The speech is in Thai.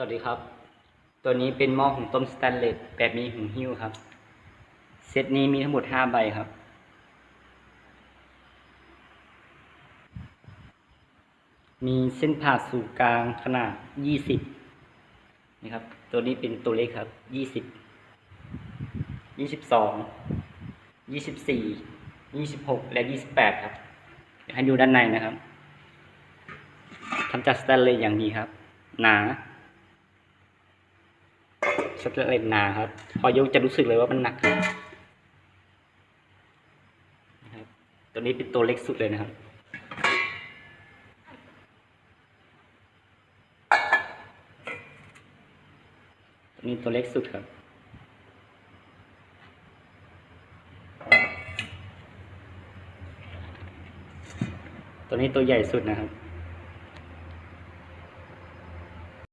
สวัสดีครับ ตัวนี้เป็นหม้อหุงต้มสแตนเลสแบบมีหุงหิ้วครับ เซตนี้มีทั้งหมดห้าใบครับ มีเส้นผ่าศูนย์กลางขนาดยี่สิบนะครับ ตัวนี้เป็นตัวเล็กครับยี่สิบยี่สิบสองยี่สิบสี่ยี่สิบหกและยี่สิบแปดครับให้ดูด้านในนะครับทำจากสแตนเลสอย่างดีครับ หนา สแตเลสหนาครับ พอยกจะรู้สึกเลยว่ามันหนักครับตัวนี้เป็นตัวเล็กสุดเลยนะครับตัวนี้ตัวเล็กสุดครับตัวนี้ตัวใหญ่สุดนะครับ